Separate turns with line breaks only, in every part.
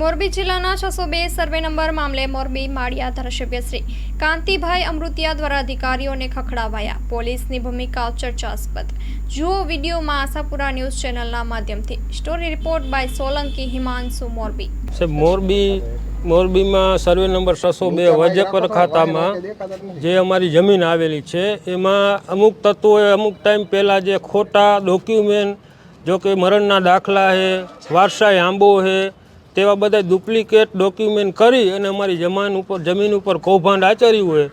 મોરબી જિલ્લાના છસો બે સર્વે નંબર મામલે મોરબી માળિયા ધારાસભ્ય શ્રી કાંતિભાઈ અમૃતિયા દ્વારા અધિકારીઓને ખખડાવાયા. પોલીસની ભૂમિકા ચર્ચાસ્પદ. જુઓ વિડીયોમાં આશાપુરા ન્યૂઝ ચેનલના માધ્યમથી. Story report by Solanki Himanshu Morbi.
Morbi, મોરબીમાં સર્વે નંબર છસો બે વજેપર ખાતામાં જે અમારી જમીન આવેલી છે, એમાં અમુક તત્વોએ અમુક ટાઈમ પહેલાં જે ખોટા ડોક્યુમેન્ટ, જો કે મરણના દાખલા છે વારસાઈ આંબો છે તેવા બધા ડુપ્લિકેટ ડોક્યુમેન્ટ કરી અને અમારી જમાન ઉપર જમીન ઉપર કૌભાંડ આચર્યું હોય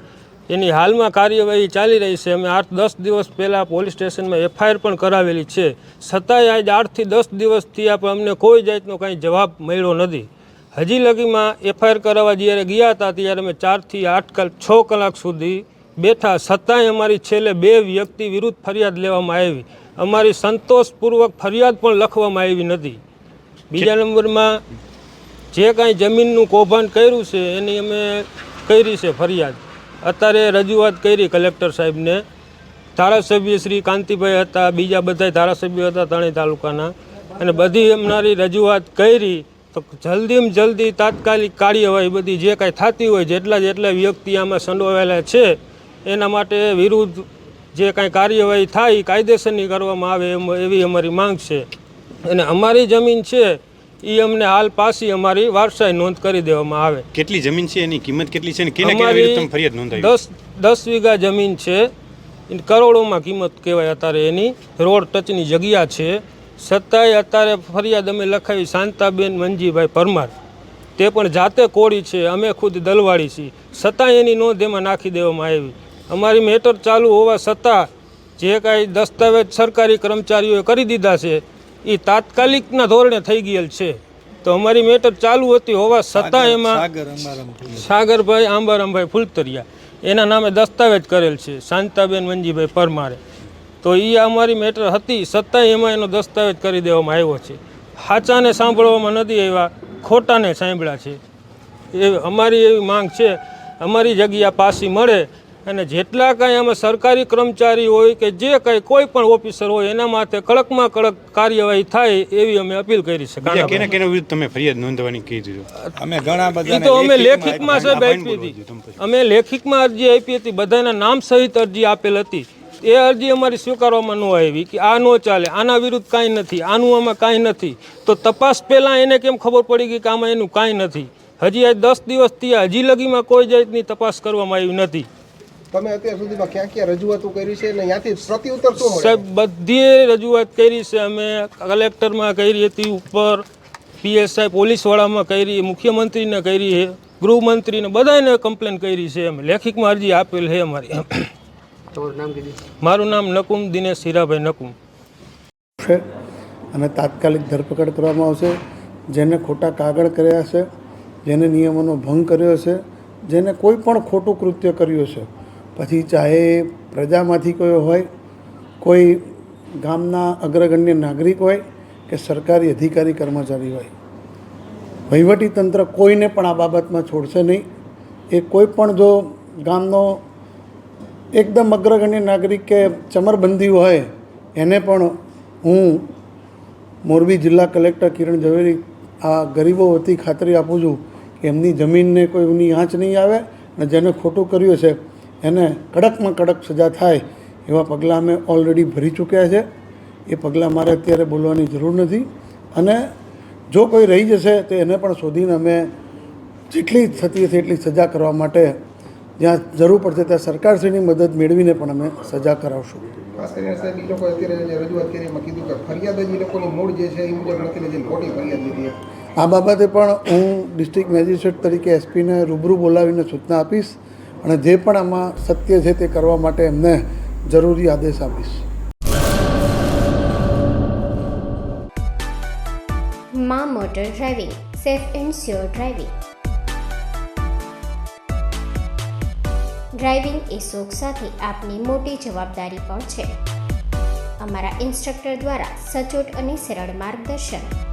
એની હાલમાં કાર્યવાહી ચાલી રહી છે. અમે આઠ દસ દિવસ પહેલાં પોલીસ સ્ટેશનમાં એફઆઈઆર પણ કરાવેલી છે. છતાંય આજ આઠથી દસ દિવસથી આપણે અમને કોઈ જાતનો કાંઈ જવાબ મળ્યો નથી. હજી લગીમાં એફઆઈઆર કરાવવા જ્યારે ગયા હતા ત્યારે અમે ચારથી આઠ કલાક છ કલાક સુધી બેઠા. છતાંય અમારી છેલ્લે બે વ્યક્તિ વિરુદ્ધ ફરિયાદ લેવામાં આવી. અમારી સંતોષપૂર્વક ફરિયાદ પણ લખવામાં આવી નથી. બીજા નંબરમાં જે કાંઈ જમીનનું કૌભાંડ કર્યું છે એની અમે કરી છે ફરિયાદ. અત્યારે રજૂઆત કરી કલેક્ટર સાહેબને. ધારાસભ્ય શ્રી કાંતિભાઈ હતા, બીજા બધા ધારાસભ્યો હતા ત્રણેય તાલુકાના. અને બધી એમનારી રજૂઆત કરી તો જલ્દીમાં જલ્દી તાત્કાલિક કાર્યવાહી બધી જે કાંઈ થતી હોય, જેટલા જેટલા વ્યક્તિ આમાં સંડોવાયેલા છે, એના માટે વિરુદ્ધ જે કાંઈ કાર્યવાહી થાય કાયદેસરની કરવામાં આવે એમ એવી અમારી માંગ છે. અને અમારી જમીન છે એ અમને હાલ પાછી અમારી વારસાઈ નોંધ કરી દેવામાં આવે.
કેટલી જમીન છે એની? કિંમત કેટલી છે કેના કેના વિરુદ્ધ તમે ફરિયાદ નોંધાવી?
દસ દસ વીઘા જમીન છે. એની કરોડોમાં કિંમત કહેવાય અત્યારે એની. રોડ ટચની જગ્યા છે. છતાંય અત્યારે ફરિયાદ અમે લખાવી શાંતાબેન મંજીભાઈ પરમાર. તે પણ જાતે કોળી છે અમે ખુદ દલવાળી છીએ. છતાંય એની નોંધ એમાં નાખી દેવામાં આવી. અમારી મેટર ચાલુ હોવા છતાં જે કાંઈ દસ્તાવેજ સરકારી કર્મચારીઓએ કરી દીધા છે એ તાત્કાલિકના ધોરણે થઈ ગયેલ છે. તો અમારી મેટર ચાલુ હતી હોવા છતાં એમાં સાગરભાઈ આંબારામભાઈ ફૂલતરિયા એના નામે દસ્તાવેજ કરેલ છે શાંતાબેન મંજીભાઈ પરમારે. તો એ અમારી મેટર હતી છતાંય એમાં એનો દસ્તાવેજ કરી દેવામાં આવ્યો છે. સાચાને સાંભળવામાં નથી આવ્યા ખોટાને સાંભળ્યા છે. એ અમારી એવી માંગ છે અમારી જગ્યા પાછી મળે અને જેટલા કાંઈ આમાં સરકારી કર્મચારી હોય કે જે કાંઈ કોઈ પણ ઓફિસર હોય એના માટે કડકમાં કડક કાર્યવાહી થાય એવી અમે અપીલ કરી છે.
કેના કેના વિરુદ્ધ તમે ફરિયાદ નોંધવાની કહી દીધું
અમે ઘણા બધા
તો અમે લેખિતમાં સાહેબ આપી હતી. અમે લેખિતમાં અરજી આપી હતી બધાના નામ સહિત અરજી આપેલ હતી. એ અરજી અમારી સ્વીકારવામાં ન આવી કે આ ન ચાલે આના વિરુદ્ધ કાંઈ નથી આનું આમાં કાંઈ નથી. તો તપાસ પહેલાં એને કેમ ખબર પડી ગઈ કે આમાં એનું કાંઈ નથી? હજી આ દસ દિવસથી હજી લગીમાં કોઈ જાતની તપાસ કરવામાં આવી નથી.
તમે અત્યાર સુધીમાં ક્યાં ક્યાં રજૂઆતો કરી છે અને ત્યાંથી પ્રત્યુત્તર શું
સાહેબ બધી રજૂઆત કરી છે. અમે કલેક્ટરમાં કરી હતી ઉપર પીએસઆઈ પોલીસવાળામાં કરી મુખ્યમંત્રીને કરી છે ગૃહમંત્રીને બધાને કમ્પ્લેન કરી છે. અમે લેખિકમાં અરજી આપેલ છે અમારી. મારું નામ નકુમ દિનેશ હીરાભાઈ નકુમ.
છે અને તાત્કાલિક ધરપકડ કરવામાં આવશે. જેને ખોટા કાગળ કર્યા છે જેને નિયમોનો ભંગ કર્યો છે જેને કોઈ પણ ખોટું કૃત્ય કર્યું છે પછી ચાહે પ્રજામાંથી કોઈ હોય, કોઈ ગામના અગ્રગણ્ય નાગરિક હોય કે સરકારી અધિકારી કર્મચારી હોય. વહીવટી તંત્ર કોઈને પણ આ બાબતમાં છોડશે નહીં. એ કોઈ પણ જો ગામનો એકદમ અગ્રગણ્ય નાગરિક કે ચમરબંધી હોય, એને પણ હું મોરબી જિલ્લા કલેક્ટર કિરણ ઝવેરી આ ગરીબો વતી ખાતરી આપું છું કે એમની જમીનને કોઈ ઊની આંચ નહીં આવે અને જેને ખોટું કર્યું છે એને કડકમાં કડક સજા થાય એવા પગલાં અમે ઓલરેડી ભરી ચૂક્યા છે. એ પગલાં મારે અત્યારે બોલવાની જરૂર નથી. અને જો કોઈ રહી જશે તો એને પણ શોધીને અમે જેટલી થતી હશે એટલી સજા કરવા માટે જ્યાં જરૂર પડશે ત્યાં સરકારશ્રીની મદદ મેળવીને પણ અમે સજા કરાવશું.
ખાસ કરીને સાહેબ એ લોકો અત્યારે રજૂઆત કરી એમાં કીધું કે ફરિયાદ જ એ લોકોની મૂળ જે છે એ મુજબ નથી લીધી ખોટી ફરિયાદ લીધી
આ બાબતે પણ હું ડિસ્ટ્રિક્ટ મેજિસ્ટ્રેટ તરીકે એસપીને રૂબરૂ બોલાવીને સૂચના આપીશ. અને જે પણ આમાં સત્ય છે તે કરવા માટે એમને જરૂરી આદેશ આપીશ.
મા motor driving, safe and sure driving. Driving એ શોખ સાથે આપની મોટી જવાબદારી પણ છે. અમારા ઇન્સ્ટ્રક્ટર દ્વારા સચોટ અને સરળ માર્ગદર્શન.